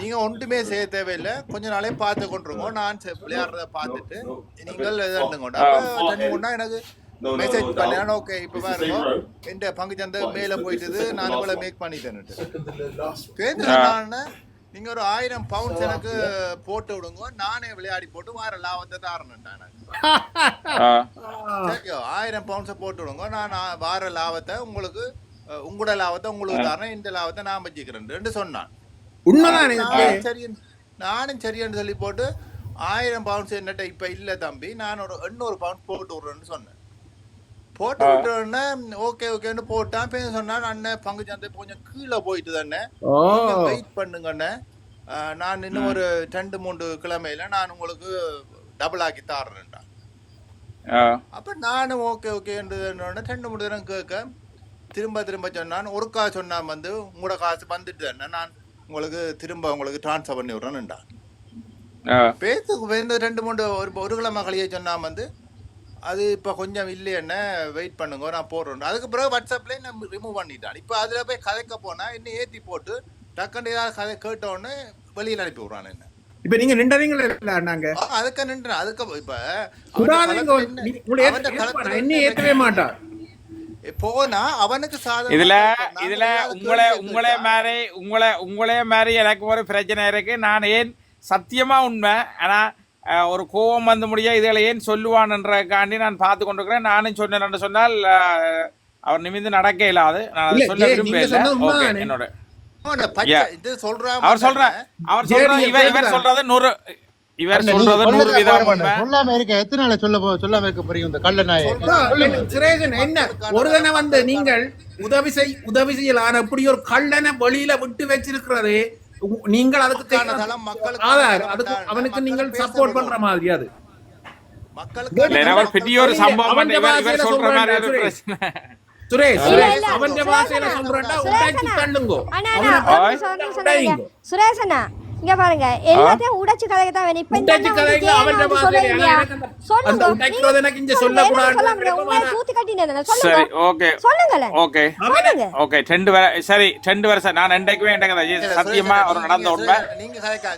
நீங்க ஒன்றுமே செய்ய தேவையில்லை. கொஞ்ச நாளே பார்த்து கொண்டிருக்கோம். நான் விளையாடுறத பார்த்துட்டு நீங்கள் அப்ப ரெண்டு மூணு நாள் எனக்கு மெசேஜ் பண்ணேன். ஓகே இப்ப பாருங்க. எந்த பங்கு சந்தை மேல போயிட்டுது நான் இவ்வளவு மேக் பண்ணிட்டேன்னுட்டு சொன்னான்னு நீங்க ஒரு ஆயிரம் பவுண்ட்ஸ் எனக்கு போட்டு விடுங்க. நானே விளையாடி போட்டு வார லாபத்தை தாரணுன்ட்டான் சரிக்கோ ஆயிரம் பவுண்ட்ஸை போட்டு விடுங்க. நான் வார லாபத்தை உங்களுக்கு உங்களோட லாபத்தை உங்களுக்கு தரேன். இந்த லாபத்தை நான் வச்சுக்கிறேன். ரெண்டு சொன்னான். உண்மைதான் சரி நானும் சரின்னு சொல்லி போட்டு ஆயிரம் பவுண்ட்ஸ் என்னட்ட இப்ப இல்ல தம்பி. நான் ஒரு எண்ணூறு பவுண்ட்ஸ் போட்டு விடுறேன்னு சொன்னேன். போட்டு விட்டோடனே ஓகே ஓகேன்னு போட்டான். பேச சொன்னான் அண்ணன் பங்கு சந்தை கொஞ்சம் கீழே போயிட்டு தானே. வெயிட் பண்ணுங்கண்ணே நான் இன்னும் ஒரு ரெண்டு மூன்று கிழமையில நான் உங்களுக்கு டபுள் ஆக்கி தாடுறேன்டா அப்ப நானும் ஓகே ஓகே ரெண்டு மூணு தரம் கேட்க திரும்ப திரும்ப சொன்னான். ஒரு காசு சொன்னான் வந்து உங்களோட காசு வந்துட்டு தானே. நான் உங்களுக்கு திரும்ப உங்களுக்கு ட்ரான்ஸ்ஃபர் பண்ணி விட்றேன்டா பேத்து இந்த ரெண்டு மூணு ஒரு ஒரு கிழமை கழிய சொன்னான் வந்து அது இப்போ கொஞ்சம் இல்லையண்ணே வெயிட் பண்ணுங்க நான் போடுறேன் அதுக்கு பிறகு வாட்ஸ்அப்லேயே நான் ரிமூவ் பண்ணிட்டான் இப்போ அதில் போய் கதைக்க போனால் இன்னும் ஏற்றி போட்டு டக்குன்னு ஏதாவது கதை கேட்டோன்னு வெளியில் அனுப்பி விட்றான் என்ன. இப்ப நீங்க நின்றவங்கள நாங்க? அதுக்கு நின்று அதுக்கு இப்ப என்ன ஏத்தவே மாட்டான் போனா அவனுக்கு சாதகம் இதுல இதுல உங்களை உங்களே மாதிரி உங்களை உங்களே மாதிரி எனக்கு ஒரு பிரச்சனை இருக்கு. நான் ஏன் சத்தியமா உண்மை? ஆனா ஒரு கோபம் வந்து முடிய இதுல ஏன் சொல்லுவான்ன்றக்காண்டி நான் பார்த்து கொண்டிருக்கிறேன். நானும் சொன்னேன் சொன்னால் அவர் நிமிந்து நடக்க இல்லாது நான் சொல்ல ஏய், விரும்ப நீங்க இல்லை. சொன்னது ஓகே உண்மைதானே? என்னோட அவர் சொல்ற அவர் சொல்ற இவர் இவர்? சொல்றது நூறு இவர் சொல்றது நூறு விதம் சொல்லாம இருக்க எத்தனை நாள சொல்ல போ- சொல்லாம இருக்க போறீங்க இந்த கள்ள நாயை? சுரேஷன் என்ன? ஒரு தடவை வந்து நீங்கள் உதவி செய் உதவி செய்யலாம் அப்படி ஒரு கள்ளனை வெளியில விட்டு வச்சிருக்கிறது நீங்கள் அதுக்கு ஆதார் அதுக்கு. அவனுக்கு நீங்கள் சப்போர்ட் பண்ற. மாதிரி அது. சுரேஷ். இல்ல, அவன் பாஷையில சொல்றா தள்ளுங்கோ அண்ணா, இங்க பாருங்க எல்லாத்தையும் உடைச்சு கதைக்க தான் வேணும். இப்ப இந்த சொல்லுங்க. சொல்லுங்க. சொல்லுங்க. சொல்லுங்க. நான் ரெண்டைக்குமே சத்தியமா ஒரு நடந்த நீங்க உண்மை.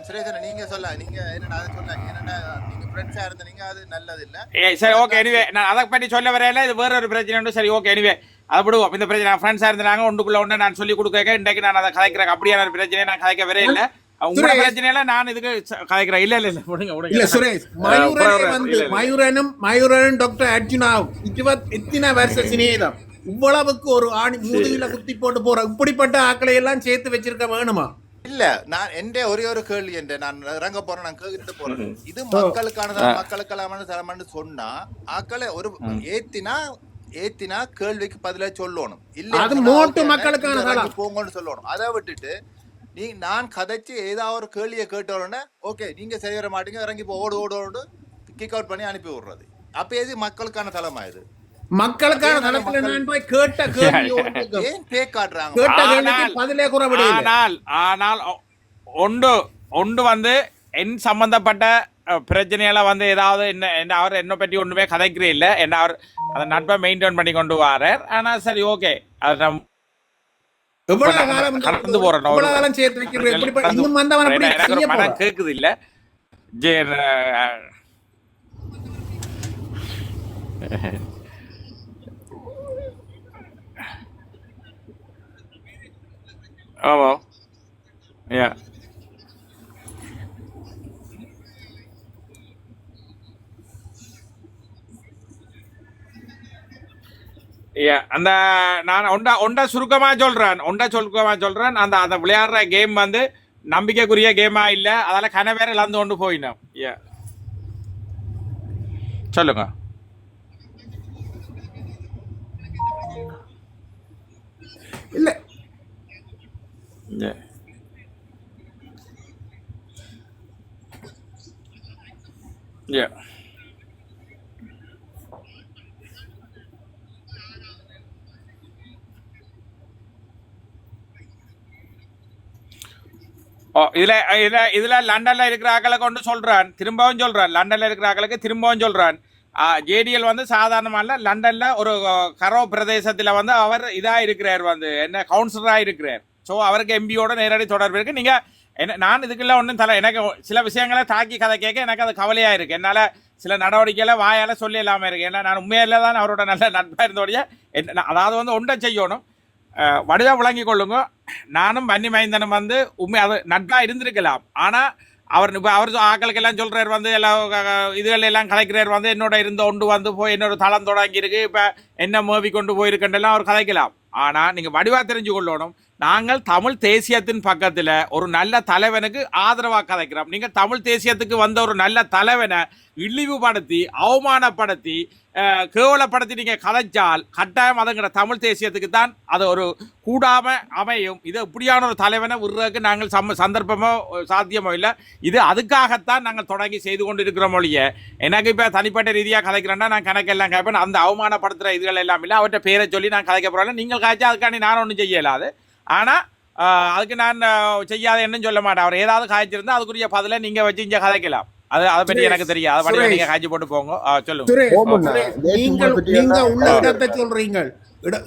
சுரேஷ் நீங்க நீங்க சொல்ல நீங்க என்னடா அதை சொன்னாங்க? என்னடா நீங்க ஃப்ரெண்ட்ஸா இருந்தீங்க அது நல்லது இல்ல ஏய் சரி ஓகே எனிவே நான் அதை பற்றி சொல்ல வரையில இது வேற ஒரு பிரச்சனை உண்டு. சரி ஓகே எனிவே அதை விடுவோம். இந்த பிரச்சனை ஃப்ரெண்ட்ஸாக இருந்தாங்க ஒன்றுக்குள்ள ஒன்று நான் சொல்லி கொடுக்க இன்றைக்கு நான் அதை கதைக்கிறேன் அப்படியான ஒரு பிரச்சனையை நான் கதைக்க வரே இல்லை பிரச்சனையில நான் இதுக்கு கதைக்கிறேன். இல்ல இல்ல இல்ல. விடுங்க இல்ல விடுங்க சுரேஷ் மயூரனே வந்து. மயூரனும் மயூரனும் டாக்டர் அர்ஜுனாவும் இருபத் எத்தனை வருஷ சிநேகிதம் இவ்வளவுக்கு ஒரு ஆணி முதுகில குத்தி போட்டு போற இப்படிப்பட்ட ஆக்களை எல்லாம் சேர்த்து வச்சிருக்க வேணுமா? இல்ல நான் எந்த ஒரே ஒரு கேள்வி என்ற நான் இறங்க போறேன் நான் கேட்டுட்டு போறேன். இது மக்களுக்கானதான் மக்களுக்கெல்லாமான தரமானு சொன்னா ஆக்களை ஒரு ஏத்தினா ஏத்தினா கேள்விக்கு பதிலா சொல்லணும். இல்ல அது மோட்டு மக்களுக்கான. போங்கன்னு சொல்லணும். அதை விட்டுட்டு நீ நான் கதைச்சு ஏதாவது ஒரு கேள்வியை கேட்டோடனே ஓகே நீங்க சரி வர மாட்டீங்க இறங்கி போ ஓடு ஓடு ஓடு கிக் அவுட் பண்ணி அனுப்பி விடுறது. அப்ப எது மக்களுக்கான தளமா இது? மக்களுக்கான தளத்துல நான் போய் கேட்ட கேள்வி ஏன் பே காட்டுறாங்க? கேட்ட கேள்விக்கு ஆனால்- பதிலே ஆனால் ஒன்று ஒன்று வந்து என் சம்பந்தப்பட்ட அஹ், பிரச்சனையெல்லாம் வந்து ஏதாவது என்ன என்ன அவர் என்ன பற்றி ஒன்றுமே கதைக்கிறே இல்லை. என்ன அவர் அந்த நட்பை மெயின்டைன் பண்ணி கொண்டு வரார். ஆனால் சரி ஓகே அது கடந்து செய்ய மனம். கேக்குது இல்ல ஆமா. யா. அந்த நான் ஒண்டா ஒண்டா சுருக்கமா சொல்றேன். ஒண்டா சுருக்கமா சொல்றேன். அந்த அந்த விளையாடுற கேம் வந்து நம்பிக்கைக்குரிய கேமா இல்ல. அதால கன பேர் இழந்து கொண்டு போயினோம். யா சொல்லுங்க. இல்ல. Yeah. இதுல இதுல இதுல லண்டன்ல இருக்கிற ஆக்களை கொண்டு சொல்றான். திரும்பவும் சொல்றான். லண்டன்ல இருக்கிற ஆக்களுக்கு திரும்பவும் சொல்றான். ஜேடிஎல் வந்து சாதாரணமா இல்ல லண்டன்ல ஒரு கரோ பிரதேசத்துல வந்து அவர் இதா இருக்கிறார் வந்து என்ன கவுன்சிலரா இருக்கிறார். ஸோ அவருக்கு எம்பியோட நேரடி தொடர்பு இருக்கு. நீங்க என்ன நான் இதுக்கெல்லாம் ஒன்றும் தலை எனக்கு சில விஷயங்களை தாக்கி கதை கேட்க எனக்கு அது கவலையாக இருக்குது என்னால் சில நடவடிக்கைகளை வாயால் சொல்லி இல்லாமல் இருக்கு. ஏன்னா நான் உண்மையில தான் அவரோட நல்ல நட்பாக இருந்தோடைய என்ன அதாவது வந்து ஒன்றை செய்யணும். அஹ், விளங்கி கொள்ளுங்க. நானும் வன்னி மைந்தனும் வந்து உண்மை அது நட்பாக இருந்திருக்கலாம். ஆனால் அவர் இப்போ அவர் ஆக்களுக்கெல்லாம் சொல்கிறார் வந்து எல்லாம் இதுகள் எல்லாம் கலைக்கிறார் வந்து என்னோட இருந்த ஒன்று வந்து போய் என்னோட தளம் தொடங்கியிருக்கு இப்போ என்ன மேவி கொண்டு போயிருக்கன்றெல்லாம் அவர் கலைக்கலாம். ஆனால் நீங்கள் வடிவாக தெரிஞ்சு கொள்ளணும். நாங்கள் தமிழ் தேசியத்தின் பக்கத்தில் ஒரு நல்ல தலைவனுக்கு ஆதரவாக கதைக்கிறோம் நீங்கள் தமிழ் தேசியத்துக்கு வந்த ஒரு நல்ல தலைவனை இழிவுபடுத்தி அவமானப்படுத்தி கேவலப்படுத்தி நீங்கள் கதைச்சால் கட்டாயம் அதுங்கிற தமிழ் தேசியத்துக்கு தான் அது ஒரு கூடாமல் அமையும். இது இப்படியான ஒரு தலைவனை விடுறதுக்கு நாங்கள் சம்ம சந்தர்ப்பமோ சாத்தியமோ இல்லை. இது அதுக்காகத்தான் நாங்கள் தொடங்கி செய்து கொண்டு இருக்கிறோம் ஒழிய. எனக்கு இப்போ தனிப்பட்ட ரீதியாக கதைக்கிறேன்னா நான் கணக்கெல்லாம் கேட்பேன் அந்த அவமானப்படுத்துகிற இதுகள் எல்லாம் இல்லை. அவர்கிட்ட பேரை சொல்லி நான் கதைக்க போகிறேன் நீங்கள் காய்ச்சா அதுக்காண்டி நான் ஒன்றும் செய்யலாது ஆனால் அதுக்கு நான் செய்யாத என்னன்னு சொல்ல மாட்டேன். அவர் ஏதாவது காய்ச்சிருந்தா அதுக்குரிய பதிலை நீங்கள் வச்சு இங்கே கதைக்கலாம் அது அதை பற்றி எனக்கு தெரியாது அதை பற்றி. நீங்கள் காய்ச்சி போட்டு போங்க. சொல்லுங்க. நீங்கள் நீங்க உள்ள இடத்தை சொல்றீங்க இட-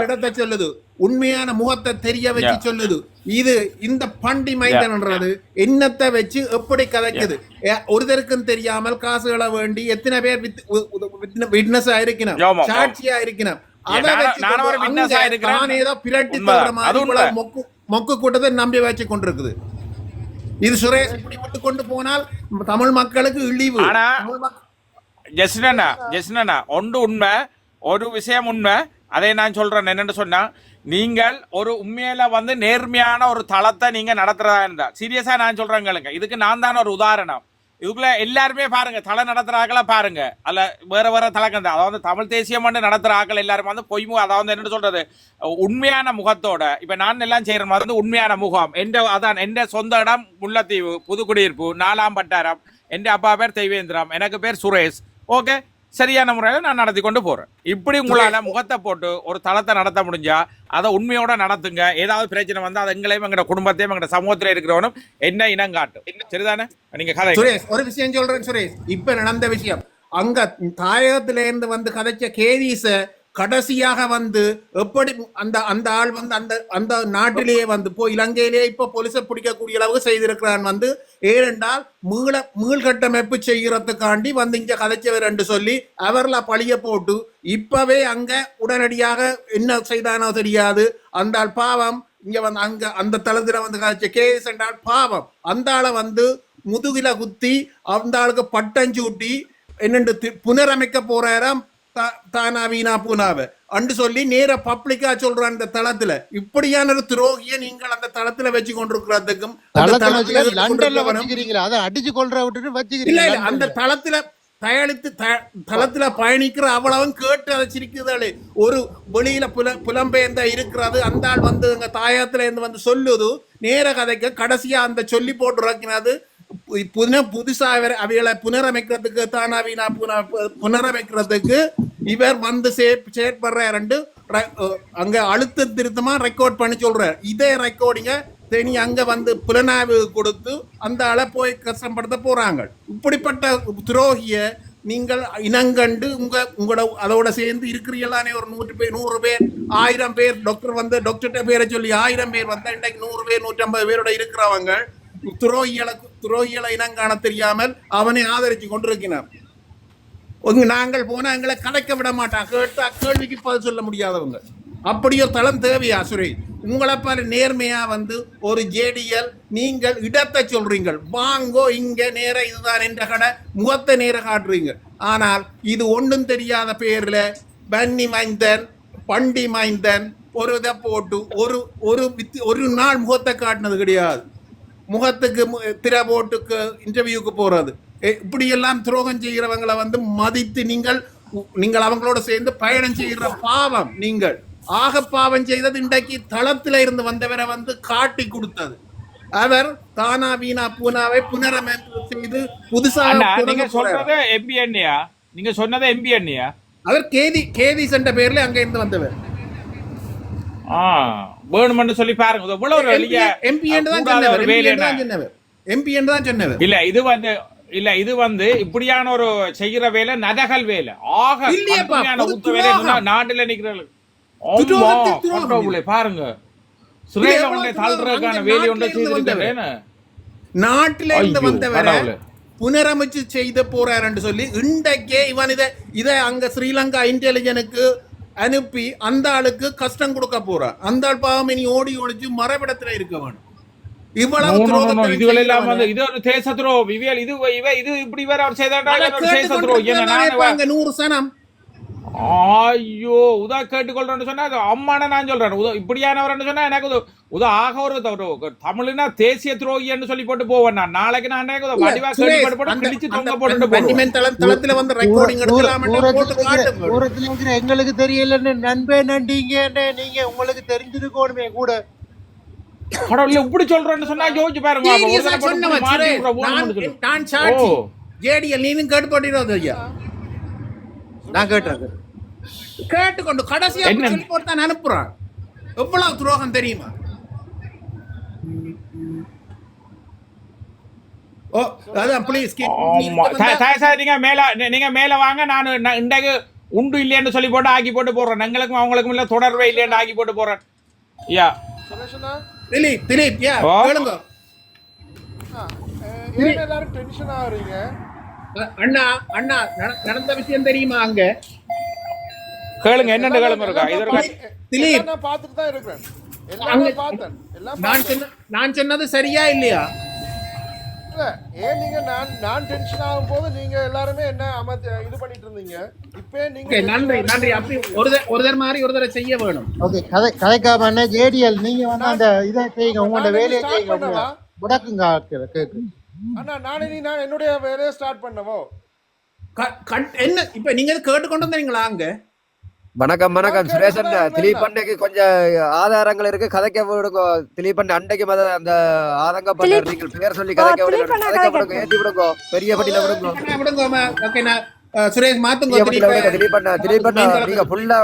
இடத்தை சொல்லுது. உண்மையான முகத்தை தெரிய வச்சு. சொல்லுது. இது இந்த பண்டி மைந்தன்ன்றது என்னத்தை வச்சு எப்படி கதைக்குது? ஒருத்தருக்கும் தெரியாமல் காசுகளை வேண்டி எத்தனை பேர் விட்னஸ் ஆயிருக்கணும். சாட்சியா இருக்கணும்? அதை வச்சு மொக்கு கூட்டத்தை நம்பி வச்சு கொண்டிருக்குது. இது சுரேஷ் இப்படி விட்டு கொண்டு போனால் தமிழ் மக்களுக்கு இழிவு. ஜெஸ்னண்ணா ஜெஸ்னண்ணா ஒன்று உண்மை ஒரு விஷயம் உண்மை. அதை நான் சொல்றேன். என்னன்னு சொன்னா நீங்கள் ஒரு உண்மையில வந்து நேர்மையான ஒரு தளத்தை நீங்க நடத்துறதா இருந்தா சீரியஸா நான் சொல்றேன் கேளுங்க. இதுக்கு நான் தான் ஒரு உதாரணம். இதுக்குள்ள எல்லாருமே பாருங்க தலை நடத்துற ஆக்களை பாருங்க. அல்ல வேற வேற தலக்கம் தான் அதாவது தமிழ் தேசியம் வந்து நடத்துற ஆக்கள் எல்லாரும் வந்து பொய்மு அதாவது என்ன சொல்றது உண்மையான முகத்தோட இப்ப நான் எல்லாம் செய்யற வந்து உண்மையான முகம். எந்த அதான் எந்த சொந்த இடம் முல்லைத்தீவு புதுக்குடியிருப்பு நாலாம் பட்டாரம் என் அப்பா பேர் தெய்வேந்திரம் எனக்கு பேர் சுரேஷ். ஓகே? சரியான முறையில் நான் நடத்தி கொண்டு போறேன். இப்படி உங்களால முகத்தை போட்டு ஒரு தளத்தை நடத்த முடிஞ்சா அதை உண்மையோட நடத்துங்க. ஏதாவது பிரச்சனை வந்தா அது எங்களையும் எங்களோட குடும்பத்தையும் எங்களோட சமூகத்தில் இருக்கிறவனும் என்ன இனம் காட்டும். சரிதானே? நீங்க கதை சுரேஷ் ஒரு விஷயம் சொல்றேன் சுரேஷ். இப்ப நடந்த விஷயம். அங்க தாயகத்தில இருந்து வந்து கதைச்ச கேதீச கடைசியாக வந்து எப்படி அந்த அந்த ஆள் வந்து அந்த அந்த நாட்டிலேயே வந்து போய் இலங்கையிலேயே இப்ப போலீஸை பிடிக்கக்கூடிய அளவுக்கு செய்திருக்கிறான் வந்து ஏனென்றால் மீள மீள்கட்டமைப்பு செய்கிறதுக்காண்டி வந்து இங்க கதைச்சவர் என்று சொல்லி அவர்ல பழிய போட்டு இப்பவே அங்க உடனடியாக என்ன செய்தானோ தெரியாது. அந்த பாவம் இங்க வந்து அங்க அந்த தளத்துல வந்து கதைச்ச கேஸ் என்றால் பாவம். அந்த ஆளை வந்து முதுகில குத்தி அந்த ஆளுக்கு பட்டஞ்சூட்டி என்னென்று தி- புனரமைக்க போறாராம் தானா வீணா பூனாவ. அண்டு சொல்லி நேர பப்ளிக்கா சொல்ற அந்த தளத்துல. இப்படியான ஒரு துரோகிய நீங்கள் அந்த தளத்துல வச்சு கொண்டிருக்கிறதுக்கும் அடிச்சு கொள்ற விட்டுட்டு வச்சுக்கிறீங்க அந்த தளத்துல தயாரித்து தளத்துல பயணிக்கிற அவ்வளவும் கேட்டு அதை சிரிக்குதாளே ஒரு வெளியில புல புலம்பெயர்ந்த இருக்கிறது அந்த ஆள் வந்து எங்க தாயத்துல இருந்து வந்து சொல்லுது நேர கதைக்கு கடைசியா அந்த சொல்லி போட்டு இறக்கினது. பு- புன புதுசா இவர் அவைகளை புனரமைக்கிறதுக்கு தானா வீணா புன- புனரமைக்கிறதுக்கு இவர் வந்து செயற்படுற ரெண்டு அங்க அழுத்த திருத்தமா ரெக்கார்ட் பண்ணி சொல்றார். இதே ரெக்கார்டிங்க தேனி அங்க வந்து புலனாய்வு கொடுத்து அந்த ஆளை போய் கஷ்டப்படுத்த போறாங்க. இப்படிப்பட்ட துரோகிய நீங்கள் இனங்கண்டு உங்க உங்களோட அதோட சேர்ந்து இருக்கிறீங்களானே ஒரு நூற்று பேர் நூறு பேர் ஆயிரம் பேர் டாக்டர் வந்து டாக்டர்கிட்ட பேரை சொல்லி ஆயிரம் பேர் வந்தா இன்றைக்கு நூறு பேர் நூற்றம்பது பேரோட இருக்கிறவங்க துரோகிகளை துரோகிகளை இனம் காண தெரியாமல் அவனை ஆதரிச்சு கொண்டிருக்கிறான் இங்கே நாங்கள் போனால் எங்களை கலைக்க விட மாட்டான் கேட்டால் கேள்விக்கு பதில் சொல்ல முடியாதவங்க. அப்படியோ தளம் தேவையா சுரேஷ் உங்களை பாரு நேர்மையாக வந்து ஒரு ஜேடிஎல் நீங்கள் இடத்தை சொல்கிறீங்கள் வாங்கோ இங்கே நேர இதுதான் என்ற கடை முகத்தை நேர காட்டுறீங்க. ஆனால் இது ஒன்றும் தெரியாத பேரில் பன்னி மைந்தன் பண்டி மைந்தன் ஒரு இதை போட்டு ஒரு ஒரு வித்து ஒரு நாள் முகத்தை காட்டினது கிடையாது. முகத்துக்கு மு- திரை போட்டுக்கு இன்டர்வியூக்கு போகிறது இப்படியெல்லாம் துரோகம் செய்கிறவங்களை வந்து மதித்து நீங்கள் நீங்கள் அவங்களோட சேர்ந்து பயணம் செய்கிற பாவம் நீங்கள். ஆக பாவம் செய்தது இன்றைக்கு தளத்துல இருந்து வந்தவரை வந்து காட்டி கொடுத்தது. அவர் தானா வீணா பூனாவை புனரமைப்பு செய்து புதுசாக நீங்க. சொல்றது எம்பி அண்ணியா? நீங்க சொன்னது எம்பி அண்ணியா? அவர் கேதி கேதி சென்ற பேர்ல அங்க இருந்து வந்தவர். ஆ வேணுமென்னு சொல்லி பாருங்க. எம்பி என்று தான்? சொன்னவர் எம்பி என்று தான் சொன்னவர். இல்ல இது வந்து இல்ல இது வந்து இப்படியான ஒரு செய்யற வேலை நதகல் வேலை. ஆக ஊத்த வேலை நாட்டுல கடவுளே, பாருங்க. சுரேஷ் தாழ்றதுக்கான வேலி ஒன்றை நாட்டில இருந்து நாட்டில வந்தவரை. புனரமைச்சு செய்த போறாருன்னு சொல்லி இன்றைக்கே இவன் இதை இதை அங்க ஸ்ரீலங்கா இன்டெலிஜனுக்கு அனுப்பி அந்த ஆளுக்கு கஷ்டம் கொடுக்க போறான். அந்த ஆள் பாவம் இனி ஓடி ஒழிச்சு மறைவிடத்துல இருக்க வேணும். இவ்வளவு No, no, no, no. துரோகத்தை இதுகள் எல்லாம் வந்து இது ஒரு தேச துரோகம் விவியல் இது இவ இது இப்படி வேற அவர் அங்க நூறு சனம். ஐயோ உதா கேட்டுக்கொள்றேன்னு சொன்னா அம்மான நான் சொல்றேன். உதா இப்படியானவர்னு சொன்னா எனக்கு உத உதா ஆக ஒரு ஒரு தமிழ்னா தேசிய துரோகின்னு சொல்லி போட்டு போவேன் நான். நாளைக்கு நான் வடிவா கேள்விப்பட்டு போட்டு கிழிச்சு தொங்க வந்து ரெக்கார்டிங் இருக்கிற எங்களுக்கு தெரியலன்னு நண்பே நண்டிங்க நீங்க உங்களுக்கு தெரிஞ்சிருக்கணுமே கூட. கடவுளே இப்படி சொல்றேன்னு சொன்னா யோசிச்சு பாருங்க. நான் சாட்சி. ஜேடிஎல் நீனும் கேட்டுப்பட்டிருந்தது ஐயா. நான் கேட்டேன் கேட்டுக்கொண்டு கடைசியா? சொல்லி போட்டு தான் அனுப்புறான். எவ்வளவு துரோகம் தெரியுமா? ஓ அதான் ப்ளீஸ் நீங்க மேல நீங்க மேல வாங்க. நான் இன்றைக்கு உண்டு இல்லைன்னு சொல்லி போட்டு ஆக்கி போட்டு போடுறேன். எங்களுக்கும் அவங்களுக்கும் இல்ல தொடர்பே இல்லைன்னு ஆக்கி போட்டு போறேன் யா திலீப் திலீப் யா. கேளுங்க. ஏன் எல்லாரும் டென்ஷன் ஆகுறீங்க அண்ணா அண்ணா நட- நடந்த விஷயம் தெரியுமா அங்க? கேளுங்க என்னென்ன கேளுங்க இருக்கா? இது இருக்கா திலீப். நான் பார்த்துட்டு தான் இருக்கிறேன். எல்லாமே பார்த்தேன். எல்லாம் நான். சொன்ன நான் சொன்னது சரியா இல்லையா? இல்ல ஏன் நீங்க நான் நான் டென்ஷன் ஆகும் போது நீங்க எல்லாருமே என்ன அமர்த்தி இது பண்ணிட்டு இருந்தீங்க இப்ப நீங்க ஓகே நன்றி நன்றி. அப்படி ஒரு ஒரு தர மாதிரி ஒரு தடவை செய்ய வேணும். ஓகே கதை கதைக்காம என்ன ஜேடிஎல் நீங்க வந்து அந்த இதை செய்யுங்க உங்களோட வேலையை செய்யுங்க? முடக்குங்க ஆட்களை கேக்கு. அண்ணா நானே நீ நான் என்னுடைய வேலையை ஸ்டார்ட் பண்ணவோ? க- கண்- என்ன? இப்ப நீங்க கேட்டுக்கொண்டு வந்தீங்களா அங்க? வணக்கம் வணக்கம். நான் சுரேஷ் கேட்டுதான் அண்ணா திலீப் இருந்தேன். அண்டைக்கு கொஞ்சம் ஆதாரங்கள் இருக்கு. கதைக்க விடுங்க. திலீப் அண்ணா அண்டைக்கு மத அந்த திலீப். நீங்கள் பேர் சொல்லி கதைக்க விடுங்க கதைக்க விடுங்க. ஏற்றி விடுங்க. பெரிய பட்டியில விடுங்க. விடுங்க ஓகே நான் சுரேஷ் மாத்துங்க பெரிய பட்டியில விடுங்க. திலீப்பை. திலீப் அண்ணா திலீப் அண்ணா நீங்க ஃபுல்லா